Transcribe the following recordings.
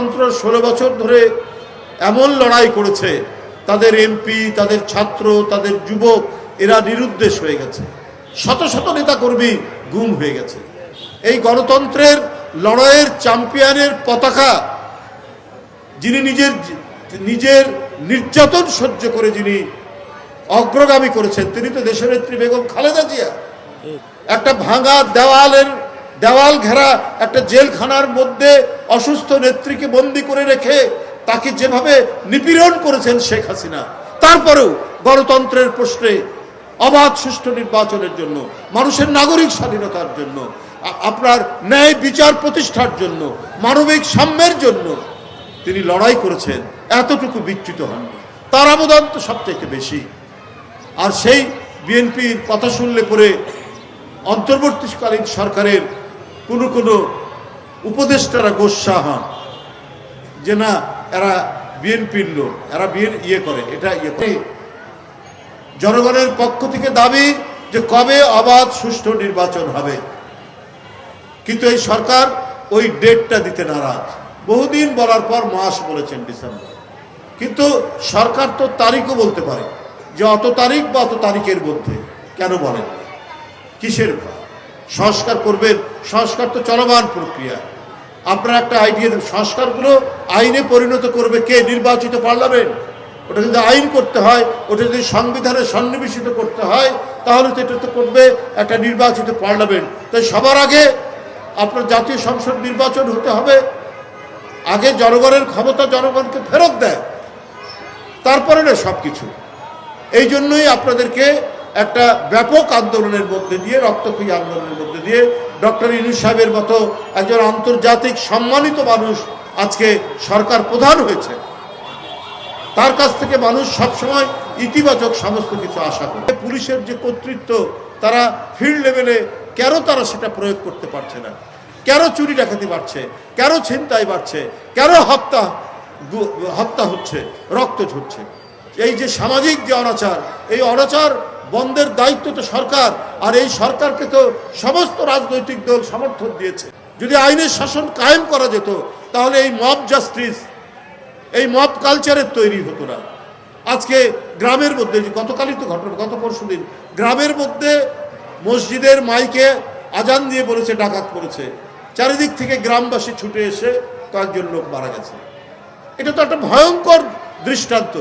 গণতন্ত্র ষোলো বছর ধরে এমন লড়াই করেছে তাদের এমপি তাদের ছাত্র তাদের যুবক এরা নিরুদ্দেশ হয়ে গেছে। শত শত নেতাকর্মী গুম হয়ে গেছে। এই গণতন্ত্রের লড়াইয়ের চ্যাম্পিয়নের পতাকা যিনি নিজের নিজের নির্যাতন সহ্য করে যিনি অগ্রগামী করেছেন তিনি তো দেশনেত্রী বেগম খালেদা জিয়া। একটা ভাঙা দেওয়ালের দেওয়াল ঘেরা একটা জেলখানার মধ্যে অসুস্থ নেত্রীকে বন্দি করে রেখে তাকে যেভাবে নিপীড়ন করেছেন শেখ হাসিনা, তারপরেও গণতন্ত্রের প্রশ্নে অবাধ সুষ্ঠু নির্বাচনের জন্য, মানুষের নাগরিক স্বাধীনতার জন্য আপনার ন্যায় বিচার প্রতিষ্ঠার জন্য, মানবিক সাম্যের জন্য তিনি লড়াই করেছেন, এতটুকু বিচ্যুত হননি। তার অবদান তো সবথেকে বেশি। আর সেই বিএনপির কথা শুনলে পরে অন্তর্বর্তীকালীন সরকারের কোনো কোনো উপদেষ্টারা গোস্বা হন, যে না, এরা বিএনপির লোক, এরা বিএন ইয়ে করে, এটা ইয়ে করে। জনগণের পক্ষ থেকে দাবি যে কবে অবাধ সুষ্ঠু নির্বাচন হবে। কিন্তু এই সরকার ওই ডেটটা দিতে নারাজ। বহুদিন বলার পর মাস বলেছেন ডিসেম্বর। কিন্তু সরকার তো তারিখও বলতে পারে, যে অত তারিখ বা অত তারিখের মধ্যে। কেন বলেন? কিসের ভয়? সংস্কার করবেন। সংস্কার তো চলমান প্রক্রিয়া। আপনার একটা আইডিয়া দেন, সংস্কারগুলো আইনে পরিণত করবে কে? নির্বাচিত পার্লামেন্ট। ওটা যদি আইন করতে হয় ওটা যদি সংবিধানে সন্নিবেশিত করতে হয় তাহলে তো এটা তো করবে একটা নির্বাচিত পার্লামেন্ট। তাই সবার আগে আপনার জাতীয় সংসদ নির্বাচন হতে হবে। আগে জনগণের ক্ষমতা জনগণকে ফেরত দেয়। তারপরে না সব কিছু এই জন্যই আপনাদেরকে একটা ব্যাপক আন্দোলনের মধ্যে দিয়ে, রক্তক্ষয়ী আন্দোলনের মধ্যে দিয়ে ডক্টর ইনু সাহেবের মতো একজন আন্তর্জাতিক সম্মানিত মানুষ আজকে সরকার প্রধান হয়েছে। তার কাছ থেকে মানুষ সবসময় ইতিবাচক সমস্ত কিছু আশা করে। পুলিশের যে কর্তৃত্ব, তারা ফিল্ড লেভেলে কেন তারা সেটা প্রয়োগ করতে পারছে না? কেন চুরি ডাকাতি বাড়ছে? কেন ছিনতাই বাড়ছে? কেন হত্যা হত্যা হচ্ছে? রক্ত ঝরছে? এই যে সামাজিক যে অনাচার, এই অনাচার বন্ধের দায়িত্ব তো সরকার, আর এই সরকারকে তো সমস্ত রাজনৈতিক দল সমর্থন দিয়েছে। যদি আইনের শাসন কায়েম করা যেত, তাহলে এই মব জাস্টিস, এই মব কালচারের তৈরি হতো না। আজকে গ্রামের মধ্যে গতকালই তো ঘটনা, গত পরশু দিন, গ্রামের মধ্যে মসজিদের মাইকে আজান দিয়ে বলেছে, ডাকাত করেছে চারিদিক থেকে গ্রামবাসী ছুটে এসে কয়েকজন লোক মারা গেছে। এটা তো একটা ভয়ঙ্কর দৃষ্টান্ত,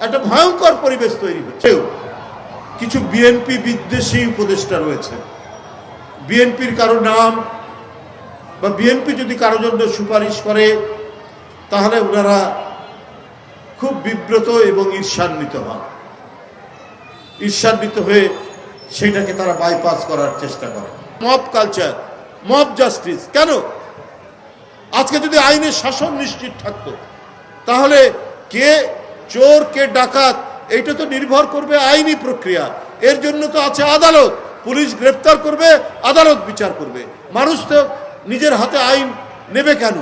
একটা ভয়ঙ্কর পরিবেশ তৈরি হচ্ছে। কিছু বিএনপি বিদ্বেষী উপদেষ্টা রয়েছে। বিএনপির কারও নাম বা বিএনপি যদি কারও জন্য সুপারিশ করে, তাহলে ওনারা খুব বিব্রত এবং ঈর্ষান্বিত হন। ঈর্ষান্বিত হয়ে সেটাকে তারা বাইপাস করার চেষ্টা করে। মব কালচার মব জাস্টিস কেন? আজকে যদি আইনের শাসন নিশ্চিত থাকতো, তাহলে কে চোর কে ডাকাত এইটা তো নির্ভর করবে আইনি প্রক্রিয়া। এর জন্য তো আছে আদালত। পুলিশ গ্রেপ্তার করবে, আদালত বিচার করবে। মানুষ তো নিজের হাতে আইন নেবে কেন?